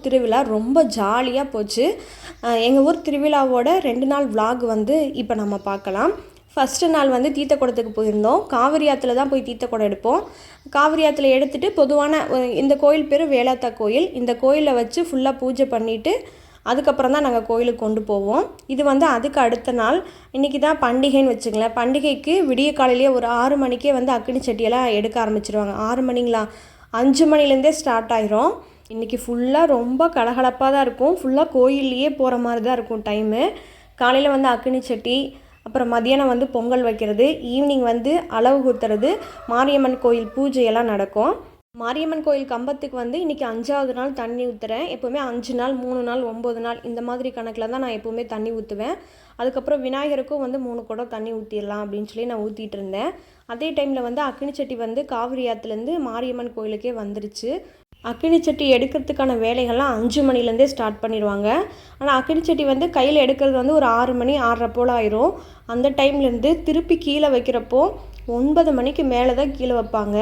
ஊர் திருவிழா ரொம்ப ஜாலியாக போச்சு. எங்கள் ஊர் திருவிழாவோட ரெண்டு நாள் விலாக் வந்து இப்போ நம்ம பார்க்கலாம் ஃபஸ்ட்டு நாள் வந்து தீர்த்த குடத்துக்கு போயிருந்தோம். காவிரி ஆற்றுல தான் போய் தீர்த்த குடம் எடுப்போம். காவிரி ஆற்றுல எடுத்துகிட்டு பொதுவான இந்த கோயில் பேர் வேலாத்தா கோயில். இந்த கோயிலை வச்சு ஃபுல்லாக பூஜை பண்ணிவிட்டு அதுக்கப்புறம் தான் நாங்கள் கோயிலுக்கு கொண்டு போவோம். இது வந்து அதுக்கு அடுத்த நாள். இன்றைக்கி தான் பண்டிகைன்னு வச்சுங்களேன் பண்டிகைக்கு விடிய காலையிலேயே ஒரு ஆறு மணிக்கே வந்து அக்கினி சட்டியெல்லாம் எடுக்க ஆரம்பிச்சிருவாங்க. ஆறு மணிங்களா? அஞ்சு மணிலேருந்தே ஸ்டார்ட் ஆயிரும். இன்றைக்கி ஃபுல்லாக ரொம்ப கலகலப்பாக தான் இருக்கும். ஃபுல்லாக கோயில்லையே போகிற மாதிரி தான் இருக்கும் டைமு காலையில் வந்து அக்கினி சட்டி அப்புறம் மதியானம் வந்து பொங்கல் வைக்கிறது ஈவினிங் வந்து அளவு குத்துறது மாரியம்மன் கோயில் பூஜையெல்லாம் நடக்கும். மாரியம்மன் கோயில் கம்பத்துக்கு வந்து இன்றைக்கி அஞ்சாவது நாள் தண்ணி ஊற்றுறேன் எப்போவுமே அஞ்சு நாள் மூணு நாள் ஒம்பது நாள் இந்த மாதிரி கணக்கில் தான் நான் எப்போவுமே தண்ணி ஊற்றுவேன் அதுக்கப்புறம் விநாயகருக்கும் வந்து மூணு குடம் தண்ணி ஊற்றிடலாம் அப்படின்னு சொல்லி நான் ஊற்றிட்டு இருந்தேன். அதே டைமில் வந்து அக்கினி சட்டி வந்து காவிரி ஆற்றுலேருந்து மாரியம்மன் கோயிலுக்கே வந்துருச்சு. அக்கினி சட்டி எடுக்கிறதுக்கான வேலைகள்லாம் அஞ்சு மணிலேருந்தே ஸ்டார்ட் பண்ணிடுவாங்க. ஆனால் அக்கினி சட்டி வந்து கையில் எடுக்கிறது வந்து ஒரு ஆறு மணி ஆறரை போல் ஆயிரும். அந்த டைம்லேருந்து திருப்பி கீழே வைக்கிறப்போ ஒன்பது மணிக்கு மேலே தான் கீழே வைப்பாங்க.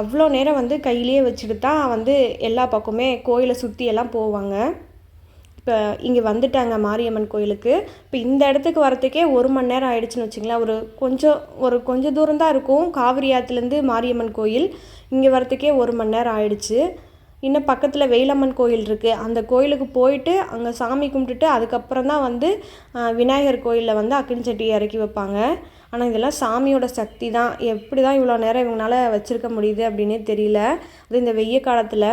அவ்வளோ நேரம் வந்து கையிலேயே வச்சுட்டு தான் வந்து எல்லா பக்கமே கோயிலை சுற்றி எல்லாம் போவாங்க. இப்போ இங்கே வந்துட்டாங்க மாரியம்மன் கோயிலுக்கு. இப்போ இந்த இடத்துக்கு வரத்துக்கே ஒரு மணி நேரம் ஆயிடுச்சுன்னு வச்சுங்களேன். ஒரு கொஞ்சம் ஒரு கொஞ்சம் தூரம் தான் இருக்கும். காவிரி ஆற்றுலேருந்து மாரியம்மன் கோயில். இங்கே வரத்துக்கே ஒரு மணி நேரம் ஆயிடுச்சு. இன்னும் பக்கத்தில் வெயிலம்மன் கோயில் இருக்குது அந்த கோயிலுக்கு போயிட்டு அங்கே சாமி கும்பிட்டுட்டு அதுக்கப்புறம் தான் வந்து விநாயகர் கோயிலில் வந்து அக்கினி சட்டி இறக்கி வைப்பாங்க. ஆனால் இதெல்லாம் சாமியோட சக்தி தான். எப்படி தான் இவ்வளோ நேரம் இவங்களால வச்சுருக்க முடியுது அப்படின்னே தெரியல. அது இந்த வெய்ய காலத்தில்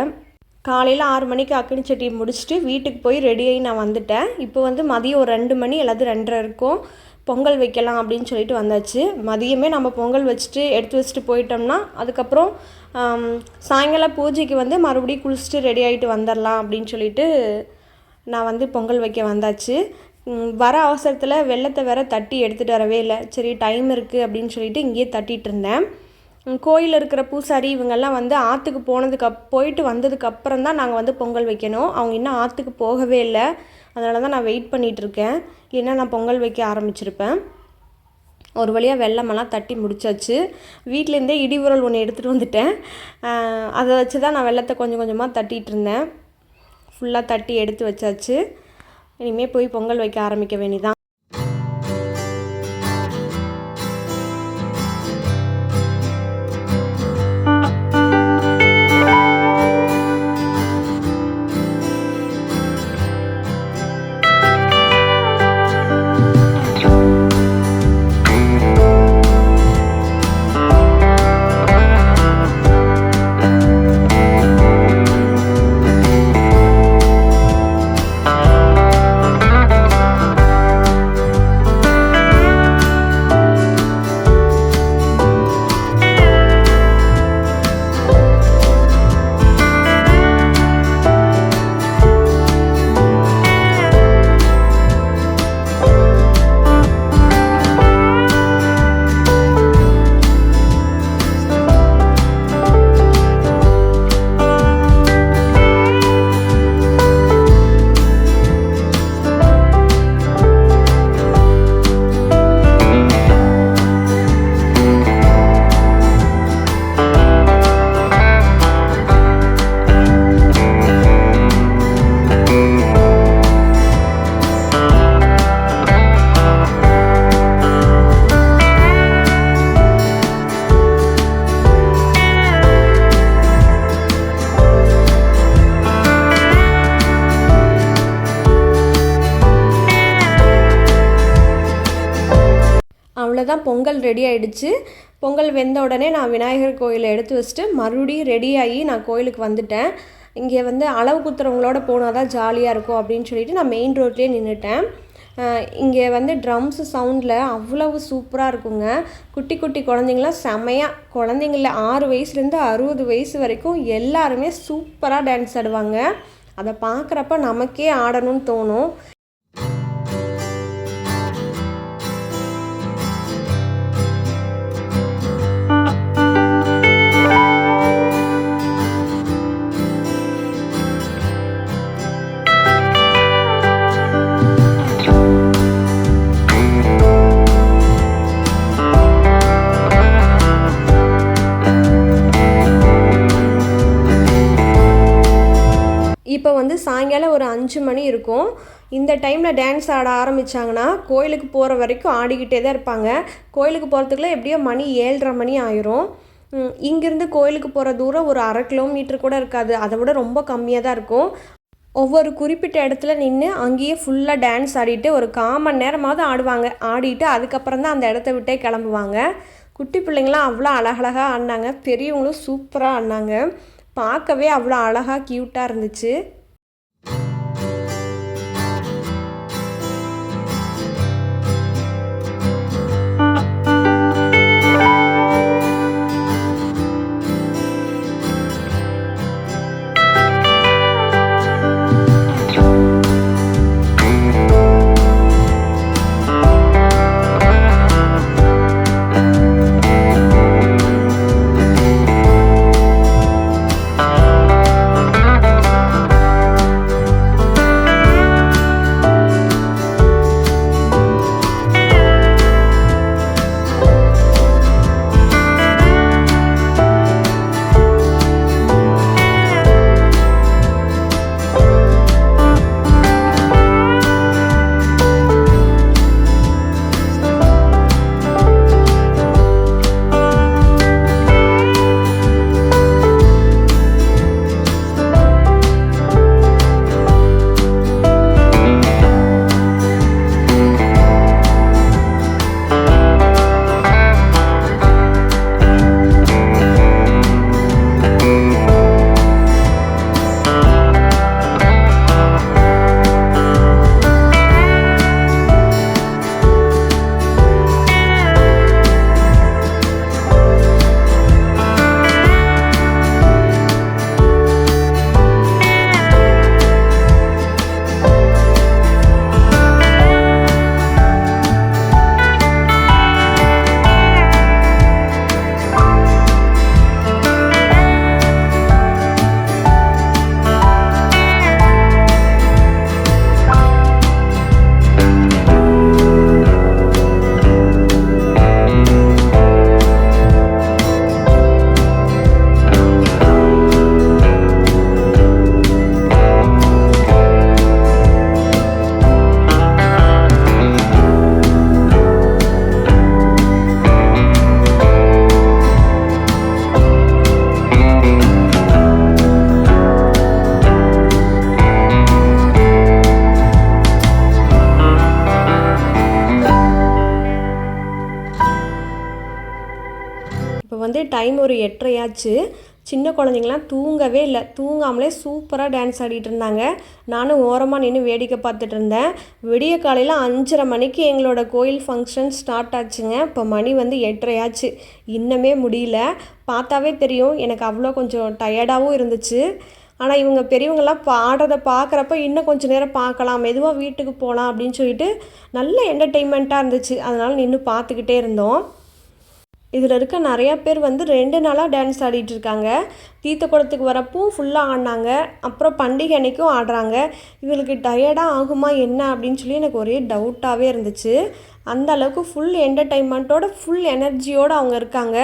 காலையில் ஆறு மணிக்கு அக்கினி சட்டியை முடிச்சுட்டு வீட்டுக்கு போய் ரெடியாகி நான் வந்துட்டேன். இப்போ வந்து மதியம் ஒரு ரெண்டு மணி அல்லது ரெண்டரை இருக்கும். பொங்கல் வைக்கலாம் அப்படின்னு சொல்லிட்டு வந்தாச்சு. மதியமே நம்ம பொங்கல் வச்சுட்டு எடுத்து வச்சுட்டு போயிட்டோம்னா அதுக்கப்புறம் சாயங்காலம் பூஜைக்கு வந்து மறுபடியும் குளிச்சுட்டு ரெடி ஆகிட்டு வந்துடலாம் அப்படின்னு சொல்லிட்டு நான் வந்து பொங்கல் வைக்க வந்தாச்சு. வர அவசரத்தில் வெள்ளத்தை வேற தட்டி எடுத்துகிட்டு வரவே இல்லை. சரி டைம் இருக்குது அப்படின்னு சொல்லிட்டு இங்கேயே தட்டிட்டு இருந்தேன். கோயிலில் இருக்கிற பூசாரி இவங்கெல்லாம் வந்து ஆற்றுக்கு போனதுக்கு அப் போயிட்டு வந்ததுக்கு அப்புறம் தான் நாங்கள் வந்து பொங்கல் வைக்கணும். அவங்க இன்னும் ஆற்றுக்கு போகவே இல்லை. அதனால தான் நான் வெயிட் பண்ணிகிட்டு இருக்கேன். இல்லைன்னா நான் பொங்கல் வைக்க ஆரம்பிச்சிருப்பேன். ஒரு வழியாக வெள்ளமெல்லாம் தட்டி முடிச்சாச்சு. வீட்டிலேருந்தே இடிவுரல் ஒன்று எடுத்துகிட்டு வந்துட்டேன். அதை வச்சு தான் நான் வெள்ளத்தை கொஞ்சம் கொஞ்சமாக தட்டிகிட்டு இருந்தேன் ஃபுல்லாக தட்டி எடுத்து வச்சாச்சு. இனிமேல் போய் பொங்கல் வைக்க ஆரம்பிக்க வேண்டியதான் பொங்கல் ரெடி ஆகிடுச்சு பொங்கல் வெந்த உடனே நான் விநாயகர் கோயிலை எடுத்து வச்சுட்டு மறுபடியும் ரெடியாகி நான் கோயிலுக்கு வந்துட்டேன். இங்கே வந்து அளவு குத்துறவங்களோட போனால் தான் ஜாலியாக இருக்கும் அப்படின்னு சொல்லிட்டு நான் மெயின் ரோட்லேயே நின்றுட்டேன் இங்கே வந்து ட்ரம்ஸ் சவுண்டில் அவ்வளவு சூப்பராக இருக்குங்க. குட்டி குட்டி குழந்தைங்களாம் செமையாக குழந்தைங்கள ஆறு வயசுலேருந்து அறுபது வயசு வரைக்கும் எல்லாருமே சூப்பராக டான்ஸ் ஆடுவாங்க. அதை பார்க்குறப்ப நமக்கே ஆடணும்னு தோணும். இப்போ வந்து சாயங்காலம் ஒரு அஞ்சு மணி இருக்கும். இந்த டைமில் டான்ஸ் ஆட ஆரம்பித்தாங்கன்னா கோயிலுக்கு போகிற வரைக்கும் ஆடிக்கிட்டே தான் இருப்பாங்க. கோயிலுக்கு போகிறதுக்குள்ளே எப்படியோ மணி ஏழரை மணி ஆயிரும். இங்கேருந்து கோயிலுக்கு போகிற தூரம் ஒரு அரை கிலோமீட்டர் கூட இருக்காது. அதை விட ரொம்ப கம்மியாக தான் இருக்கும். ஒவ்வொரு குறிப்பிட்ட இடத்துல நின்று அங்கேயே ஃபுல்லாக டான்ஸ் ஆடிட்டு ஒரு கால் மணி நேரமாவது ஆடுவாங்க. ஆடிட்டு அதுக்கப்புறம் தான் அந்த இடத்த விட்டே கிளம்புவாங்க. குட்டி பிள்ளைங்களாம் அவ்வளோ அழகழகாக ஆடினாங்க. பெரியவங்களும் சூப்பராக ஆடினாங்க. பார்க்கவே அவ்வளோ அழகாக க்யூட்டாக இருந்துச்சு. டைம் ஒரு எட்டரையாச்சு. சின்ன குழந்தைங்களாம் தூங்கவே இல்லை. தூங்காமலே சூப்பராக டான்ஸ் ஆடிட்டு இருந்தாங்க. நானும் ஓரமாக நின்று வேடிக்கை பார்த்துட்டு இருந்தேன். விடிய காலையில் அஞ்சரை மணிக்கு எங்களோட கோயில் ஃபங்க்ஷன் ஸ்டார்ட் ஆச்சுங்க. இப்போ மணி வந்து எட்டரையாச்சு. இன்னமே முடியல. பார்த்தாவே தெரியும். எனக்கு அவ்வளோ கொஞ்சம் டயர்டாகவும் இருந்துச்சு. ஆனால் இவங்க பெரியவங்கெல்லாம் பாடுறதை பார்க்குறப்ப இன்னும் கொஞ்சம் நேரம் பார்க்கலாம். மெதுவாக வீட்டுக்கு போகலாம் அப்படின்னு சொல்லிட்டு நல்ல என்டர்டெயின்மெண்ட்டாக இருந்துச்சு. அதனால் நின்று பார்த்துக்கிட்டே இருந்தோம். இதில் இருக்க நிறையா பேர் வந்து ரெண்டு நாளாக டான்ஸ் ஆடிட்டு இருக்காங்க. தீர்த்த குளத்துக்கு வரப்பும் ஃபுல்லாக ஆடினாங்க. அப்புறம் பண்டிகை அன்னைக்கும் ஆடுறாங்க. இவங்களுக்கு டயர்டாக ஆகுமா என்ன அப்படின்னு சொல்லி எனக்கு ஒரே டவுட்டாகவே இருந்துச்சு. அந்த அளவுக்கு ஃபுல் என்டர்டைன்மெண்ட்டோட ஃபுல் எனர்ஜியோடு அவங்க இருக்காங்க.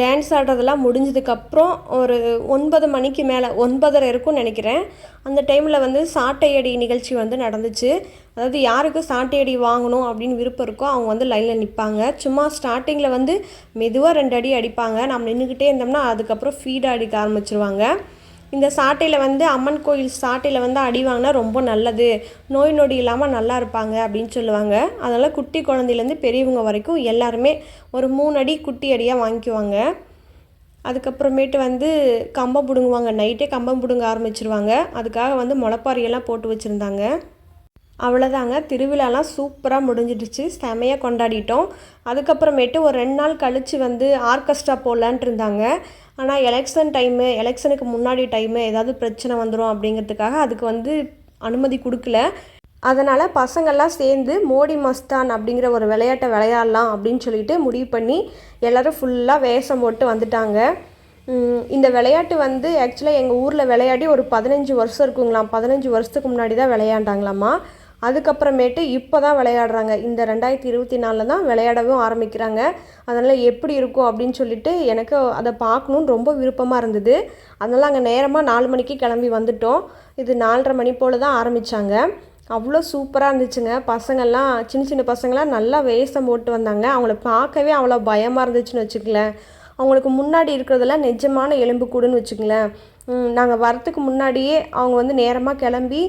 டான்ஸ் ஆடுறதெல்லாம் முடிஞ்சதுக்கப்புறம் ஒரு ஒன்பது மணிக்கு மேலே ஒன்பதரை இருக்கும்னு நினைக்கிறேன். அந்த டைமில் வந்து சாட்டையடி நிகழ்ச்சி வந்து நடந்துச்சு. அதாவது யாருக்கு சாட்டையடி வாங்கணும் அப்படின்னு விருப்பம் இருக்கோ அவங்க வந்து லைனில் நிற்பாங்க சும்மா ஸ்டார்டிங்கில் வந்து மெதுவாக ரெண்டு அடி அடிப்பாங்க. நம்ம நின்றுக்கிட்டே இருந்தோம்னா அதுக்கப்புறம் ஃபீடாக அடிக்க ஆரம்பிச்சிருவாங்க. இந்த சாட்டையில் வந்து அம்மன் கோயில் சாட்டையில் வந்து அடி வாங்கினா ரொம்ப நல்லது. நோய் நொடி இல்லாமல் நல்லா இருப்பாங்க அப்படின்னு சொல்லுவாங்க. அதனால் குட்டி குழந்தையிலேருந்து பெரியவங்க வரைக்கும் எல்லாருமே ஒரு மூணு அடி குட்டி அடியாக வாங்கிக்குவாங்க. அதுக்கப்புறமேட்டு வந்து கம்பம் பிடுங்குவாங்க. நைட்டே கம்பம் பிடுங்க ஆரம்பிச்சிருவாங்க. அதுக்காக வந்து முளைப்பாரியெல்லாம் போட்டு வச்சுருந்தாங்க. அவ்வளோதாங்க திருவிழாலாம் சூப்பராக முடிஞ்சிடுச்சு. செமையாக கொண்டாடிட்டோம். அதுக்கப்புறமேட்டு ஒரு ரெண்டு நாள் கழித்து வந்து ஆர்கெஸ்ட்ரா போடலான்ட்டு இருந்தாங்க. ஆனால் எலெக்ஷன் டைமு எலெக்ஷனுக்கு முன்னாடி டைமு ஏதாவது பிரச்சனை வந்துடும் அப்படிங்கிறதுக்காக அதுக்கு வந்து அனுமதி கொடுக்கல. அதனால் பசங்கள்லாம் சேர்ந்து மோடி மஸ்தான் அப்படிங்கிற ஒரு விளையாட்டை விளையாடலாம் அப்படின்னு சொல்லிட்டு முடிவு பண்ணி எல்லோரும் ஃபுல்லாக வேஷம் போட்டு வந்துட்டாங்க. இந்த விளையாட்டு வந்து ஆக்சுவலாக எங்கள் ஊரில் விளையாடி ஒரு பதினஞ்சு வருஷம் இருக்குங்களாம். பதினஞ்சு வருஷத்துக்கு முன்னாடி தான் விளையாண்டாங்களாமா அதுக்கப்புறமேட்டு இப்போ தான் விளையாடுறாங்க. இந்த ரெண்டாயிரத்தி இருபத்தி நாலில் தான் விளையாடவும் ஆரம்பிக்கிறாங்க. அதனால் எப்படி இருக்கும் அப்படின்னு சொல்லிட்டு எனக்கு அதை பார்க்கணுன்னு ரொம்ப விருப்பமாக இருந்தது. அதனால் அங்கே நேரமாக நாலு மணிக்கு கிளம்பி வந்துட்டோம். இது நாலரை மணி போல் தான் ஆரம்பித்தாங்க அவ்வளோ சூப்பராக இருந்துச்சுங்க. பசங்கள்லாம் சின்ன சின்ன பசங்களாம் நல்லா வேஷம் போட்டு வந்தாங்க. அவங்கள பார்க்கவே அவ்வளோ பயமாக இருந்துச்சுன்னு வச்சுக்கலேன் அவங்களுக்கு முன்னாடி இருக்கிறதெல்லாம் நிஜமான எலும்புக்கூடுன்னு வச்சுக்கங்களேன். நாங்கள் வரத்துக்கு முன்னாடியே அவங்க வந்து நேரமாக கிளம்பி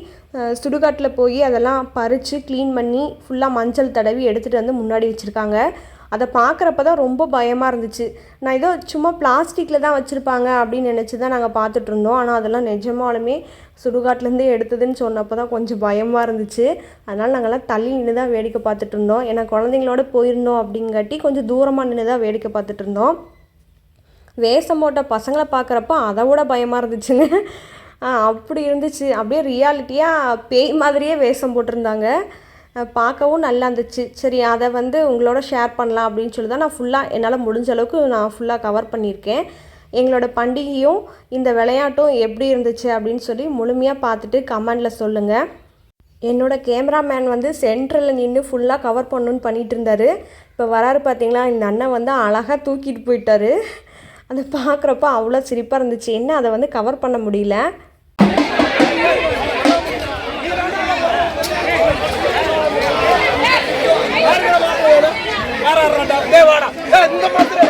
சுடுகாட்டில் போய் அதெல்லாம் பறித்து க்ளீன் பண்ணி ஃபுல்லாக மஞ்சள் தடவி எடுத்துகிட்டு வந்து முன்னாடி வச்சுருக்காங்க. அதை பார்க்குறப்ப தான் ரொம்ப பயமாக இருந்துச்சு. நான் ஏதோ சும்மா பிளாஸ்டிக்கில் தான் வச்சுருப்பாங்க அப்படின்னு நினச்சி தான் நாங்கள் பார்த்துட்டு இருந்தோம். ஆனால் அதெல்லாம் நிஜமாலுமே சுடுகாட்டிலேருந்தே எடுத்ததுன்னு சொன்னப்போ தான் கொஞ்சம் பயமாக இருந்துச்சு. அதனால் நாங்கள்லாம் தள்ளி நின்று தான் வேடிக்கை பார்த்துட்டு இருந்தோம். ஏன்னா குழந்தைங்களோட போயிருந்தோம் அப்படிங்காட்டி கொஞ்சம் தூரமாக நின்று தான் வேடிக்கை பார்த்துட்டு இருந்தோம். வேஷம் போட்ட பசங்களை பார்க்குறப்ப அதை விட பயமாக இருந்துச்சுங்க. அப்படி இருந்துச்சு. அப்படியே ரியாலிட்டியாக பேய் மாதிரியே வேஷம் போட்டிருந்தாங்க. பார்க்கவும் நல்லா இருந்துச்சு. சரி அதை வந்து உங்களோட ஷேர் பண்ணலாம் அப்படின்னு சொல்லி தான் நான் ஃபுல்லாக என்னால் முடிஞ்ச அளவுக்கு நான் ஃபுல்லாக கவர் பண்ணியிருக்கேன். எங்களோட பண்டிகையும் இந்த விளையாட்டும் எப்படி இருந்துச்சு அப்படின்னு சொல்லி முழுமையாக பார்த்துட்டு கமெண்டில் சொல்லுங்கள் என்னோட கேமராமேன் வந்து சென்ட்ரலில் நின்று ஃபுல்லாக கவர் பண்ணணுன்னு பண்ணிகிட்டு இருந்தார். இப்போ வராரு பார்த்தீங்களா இந்த அண்ணன் வந்து அழகாக தூக்கிட்டு போயிட்டாரு. அது பார்க்குறப்ப அவ்வளோ சிரிப்பாக இருந்துச்சு. என்ன அதை வந்து கவர் பண்ண முடியல. அடே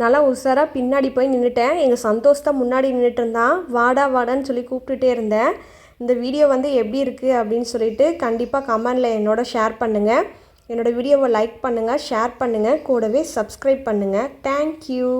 நல்லா உஷாராக பின்னாடி போய் நின்றுட்டேன் எங்கள் சந்தோஷ் தான் முன்னாடி நின்றுட்டு இருந்தான். வாடா வாடான்னு சொல்லி கூப்பிட்டுட்டே இருந்தேன். இந்த வீடியோ வந்து எப்படி இருக்குது அப்படின்னு சொல்லிட்டு கண்டிப்பாக கமெண்டில் என்னோட ஷேர் பண்ணுங்கள் என்னோடய வீடியோவை லைக் பண்ணுங்கள் ஷேர் பண்ணுங்கள் கூடவே சப்ஸ்கிரைப் பண்ணுங்கள் தேங்க்யூ